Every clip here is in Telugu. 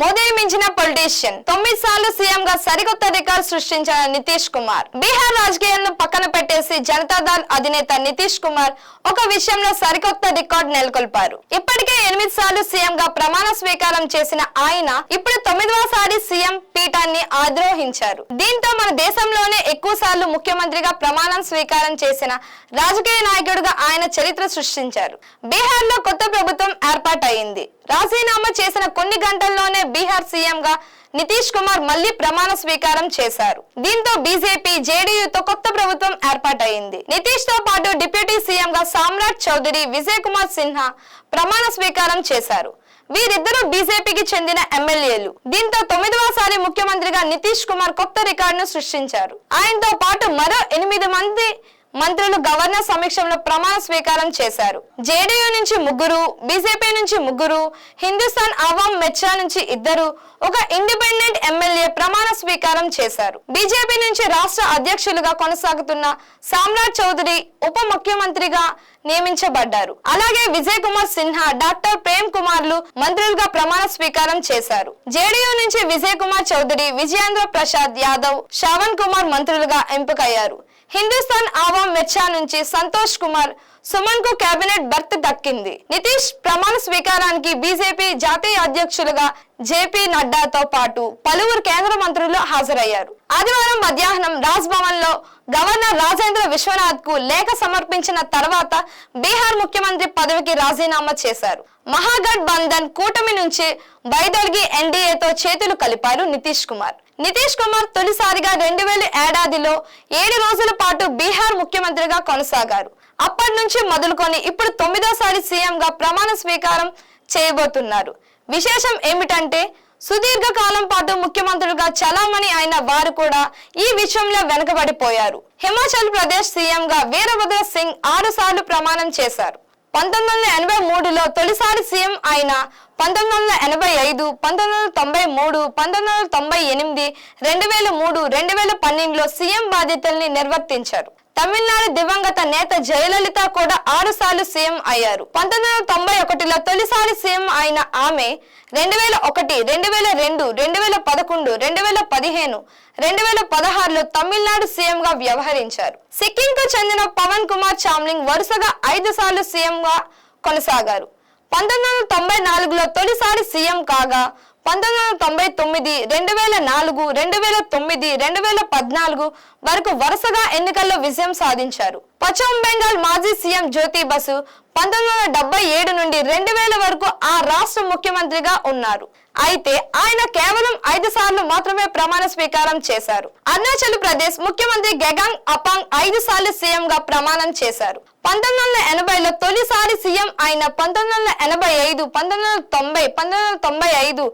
మోదీని మించిన పొలిటీషియన్ తొమ్మిది సార్లు సీఎం గా సరికొత్త రికార్డు సృష్టించిన నితీష్ కుమార్. బీహార్ రాజకీయాలను పక్కన పెట్టేసి జనతాదళ్ అధినేత నితీష్ కుమార్ ఒక విషయంలో సరికొత్త రికార్డు నెలకొల్పారు. ఇప్పటికే ఎనిమిది సార్లు సీఎం గా ప్రమాణ స్వీకారం చేసిన ఆయన ఇప్పుడు తొమ్మిదవసారి సీఎం పీఠాన్ని ఆద్రోహించారు. దీంతో మన దేశంలోనే ఎక్కువ సార్లు ముఖ్యమంత్రిగా ప్రమాణం స్వీకారం చేసిన రాజకీయ నాయకుడిగా ఆయన చరిత్ర సృష్టించారు. బీహార్లో కొత్త ప్రభుత్వం రాజీనామా చేసిన కొన్ని గంటల్లోనే బీహార్ సీఎం గా నితీష్ కుమార్ మళ్ళీ ప్రమాణ స్వీకారం చేశారు. దీంతో బీజేపీ జేడీయూతో కొత్త ప్రభుత్వం ఏర్పాటైంది నితీష్తో పాటు డిప్యూటీ సీఎం గా సామ్రాట్ చౌదరి విజయ్ కుమార్ సిన్హా ప్రమాణ స్వీకారం చేశారు. వీరిద్దరూ బీజేపీకి చెందిన ఎమ్మెల్యేలు. దీంతో తొమ్మిదవసారి ముఖ్యమంత్రిగా నితీష్ కుమార్ కొత్త రికార్డును సృష్టించారు. ఆయనతో పాటు మరో ఎనిమిది మంది మంత్రులు గవర్నర్ సమక్షంలో ప్రమాణ స్వీకారం చేశారు. జేడీయూ నుంచి ముగ్గురు బీజేపీ నుంచి ముగ్గురు హిందుస్థాన్ అవామ్ మెచ్చా నుంచి ఇద్దరు ఒక ఇండిపెండెంట్ ఎమ్మెల్యే ప్రమాణ స్వీకారం చేశారు. బీజేపీ నుంచి రాష్ట్ర అధ్యక్షులుగా కొనసాగుతున్న సామ్రాట్ చౌదరి ఉప ముఖ్యమంత్రిగా నియమించబడ్డారు. అలాగే విజయ్ కుమార్ సిన్హా డాక్టర్ ప్రేమ్ కుమార్లు మంత్రులుగా ప్రమాణ స్వీకారం చేశారు. జేడీయూ నుంచి విజయ్ కుమార్ చౌదరి విజయేంద్ర ప్రసాద్ యాదవ్ శ్రవణ్ కుమార్ మంత్రులుగా ఎంపికయ్యారు. హిందుస్థాన్ ఆవాం మెచ్చా నుంచి సంతోష్ కుమార్ సుమన్కు కేబినెట్ బర్త్ దక్కింది. నితీష్ ప్రమాణ స్వీకారానికి బీజేపీ జాతీయ అధ్యక్షులుగా జేపీ నడ్డాతో పాటు పలువురు కేంద్ర మంత్రులు హాజరయ్యారు. ఆదివారం మధ్యాహ్నం రాజ్ భవన్లో గవర్నర్ రాజేంద్ర విశ్వనాథ్కు లేఖ సమర్పించిన తర్వాత బీహార్ ముఖ్యమంత్రి పదవికి రాజీనామా చేశారు. మహాగఢ్ బంధన్ కూటమి నుంచి బయదొలిగి ఎన్డీఏతో చేతులు కలిపారు నితీష్ కుమార్. నితీష్ కుమార్ తొలిసారిగా రెండు వేల ఏడాదిలో ఏడు రోజుల పాటు బీహార్ ముఖ్యమంత్రిగా కొనసాగారు. అప్పటి నుంచి మొదలుకొని ఇప్పుడు తొమ్మిదోసారి సీఎంగా ప్రమాణ స్వీకారం చేయబోతున్నారు. విశేషం ఏమిటంటే సుదీర్ఘ కాలం పాటు ముఖ్యమంత్రులుగా చలామణి అయిన వారు కూడా ఈ విషయంలో వెనుకబడిపోయారు. హిమాచల్ ప్రదేశ్ సీఎంగా వీరభద్ర సింగ్ ఆరు సార్లు ప్రమాణం చేశారు. పంతొమ్మిది వందల ఎనభై మూడులో తొలిసారి సీఎం అయిన పంతొమ్మిది వందల ఎనభై ఐదు పంతొమ్మిది వందల తొంభై మూడు పంతొమ్మిది వందల తొంభై ఎనిమిది రెండు వేల మూడు రెండు వేల పన్నెండులో సీఎం బాధ్యతల్ని నిర్వర్తించారు. తమిళనాడు దివంగత నేత జయలలిత కూడా ఆరు సార్లు సీఎం అయ్యారు. పంతొమ్మిది వందల తొంభై ఒకటిలో తొలిసారి సీఎం అయిన ఆమె రెండు వేల ఒకటి రెండు వేల రెండు రెండు వేల పదకొండు రెండు వేల పదిహేను రెండు వేల పదహారులో తమిళనాడు సీఎం గా వ్యవహరించారు. సిక్కిం కు చెందిన పవన్ కుమార్ చామ్లింగ్ వరుసగా ఐదు సార్లు సీఎం గా కొనసాగారు. పంతొమ్మిది వందల తొంభై నాలుగులో తొలిసారి సీఎం కాగా పంతొమ్మిది వందల తొంభై తొమ్మిది రెండు వేల నాలుగు రెండు వేల తొమ్మిది రెండు వేల పద్నాలుగు వరకు వరుసగా ఎన్నికల్లో విజయం సాధించారు. పశ్చిమ బెంగాల్ మాజీ సీఎం జ్యోతి బసు పంతొమ్మిది వందల డెబ్బై ఏడు నుండి రెండు వేల వరకు ఆ రాష్ట్ర ముఖ్యమంత్రిగా ఉన్నారు. అయితే ఆయన కేవలం ఐదు సార్లు మాత్రమే ప్రమాణ స్వీకారం చేశారు. అరుణాచల్ ప్రదేశ్ ముఖ్యమంత్రి గెగాంగ్ అపాంగ్ ఐదు సార్లు సీఎం గా ప్రమాణం చేశారు. పంతొమ్మిది వందల ఎనభైలో తొలిసారి సీఎం అయిన పంతొమ్మిది వందల ఎనభై ఐదు పంతొమ్మిది వందల తొంభై పంతొమ్మిది వందల తొంభై ఐదు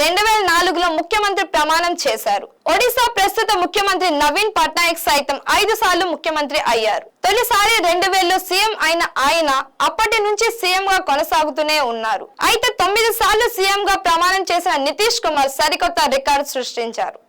రెండు వేల నాలుగులో ముఖ్యమంత్రి ప్రమాణం చేశారు. ఒడిశా ప్రస్తుత ముఖ్యమంత్రి నవీన్ పట్నాయక్ సైతం ఐదు సార్లు ముఖ్యమంత్రి అయ్యారు. తొలిసారి రెండు వేలలో సీఎం అయిన ఆయన అప్పటి నుంచి సీఎం గా కొనసాగుతూనే ఉన్నారు. అయితే తొమ్మిది సార్లు సీఎం గా ప్రమాణం చేసిన నితీష్ కుమార్ సరికొత్త రికార్డు సృష్టించారు.